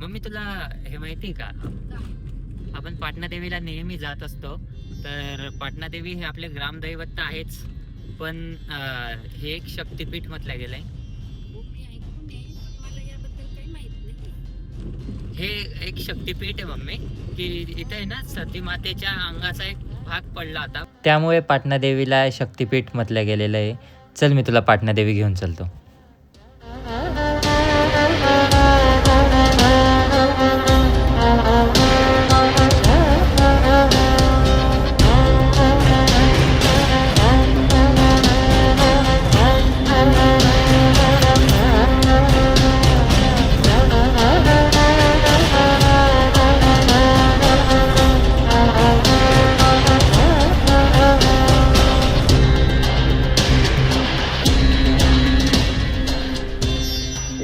Mummy तुला हे माहिती का? आपण पाटणा देवीला नेहमी जात असतो. तर पाटणा देवी हे आपले ग्रामदैवत तर आहेच. पण हे एक शक्तिपीठ म्हटलं गेलंय. आहे, नाही हे एक शक्तिपीठ आहे मम्मी. की इथे आहे ना सती मातेच्या अंगाचा एक भाग पडला होता. त्यामुळे पाटणा देवीला शक्तिपीठ म्हटलं गेलेलं आहे. चल मी तुला पाटणा देवी घेऊन चलतो.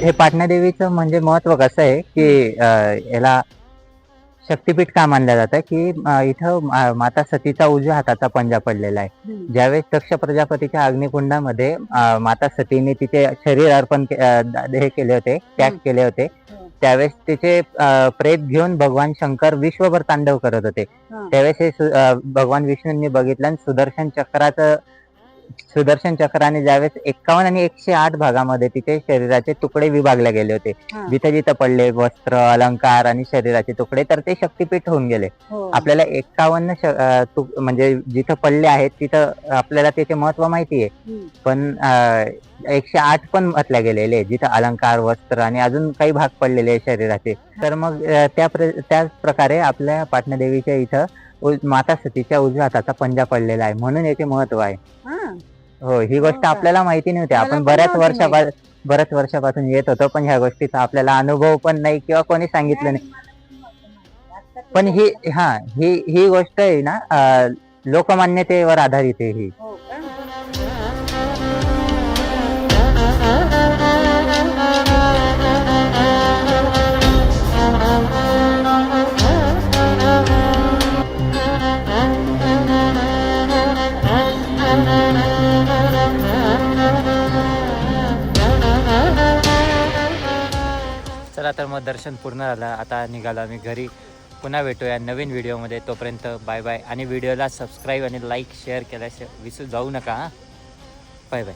हे पाटणा देवीचं म्हणजे महत्त्व कसं आहे की याला शक्तिपीठ का मानलं जातं की इथं माता सतीचा उजव्या हाताचा पंजा पडलेला आहे ज्यावेळेस दक्ष प्रजापतीच्या अग्निकुंडामध्ये माता सतीने तिचे शरीर अर्पण हे केले होते त्याग. केले होते. त्यावेळेस तिचे प्रेत घेऊन भगवान शंकर विश्वभर तांडव करत होते. त्यावेळेस हे भगवान विष्णूंनी बघितलं आणि सुदर्शन चक्राचं सुदर्शन चक्राने ज्यावेळेस एक्कावन्न आणि एकशे आठ भागामध्ये तिचे शरीराचे तुकडे विभागले गेले होते हा. जिथे जिथे पडले वस्त्र अलंकार आणि शरीराचे तुकडे तर ते शक्तिपीठ होऊन गेले हो. आपल्याला एक्कावन्न श- अं, तु- म्हणजे जिथं पडले आहेत तिथं आपल्याला त्याचे महत्त्व माहिती आहे हम्म. पण अं, एकशे आठ पण म्हटल्या गेलेले आहे, जिथं अलंकार वस्त्र आणि अजून काही भाग पडलेले आहे शरीराचे तर मग अं, त्या प्र- त्याच प्रकारे आपल्या पाटणा देवीच्या इथं माता सतीच्या उजव्या हाताचा पंजा पडलेला आहे. म्हणून याचे महत्त्व आहे. हा. हो ही गोष्ट का? आपल्याला माहिती नव्हती. मला आपण पण बऱ्याच नव्हती वर्षापा बऱ्याच वर्षापासून येत होतो पण ह्या गोष्टीचा आपल्याला अनुभव पण नाही किंवा कोणी सांगितलं नाही पण ही हा ही ही गोष्ट आहे ना अं, लोकमान्यतेवर आधारित आहे ही. हो का? चला तर मग दर्शन पूर्ण झालं. आता निघालो आम्ही घरी. पुन्हा भेटूया नवीन व्हिडिओमध्ये. तोपर्यंत बाय बाय. आणि व्हिडिओला सबस्क्राईब आणि लाईक शेअर केल्याशिवाय विसरू जाऊ नका हां. Bye bye.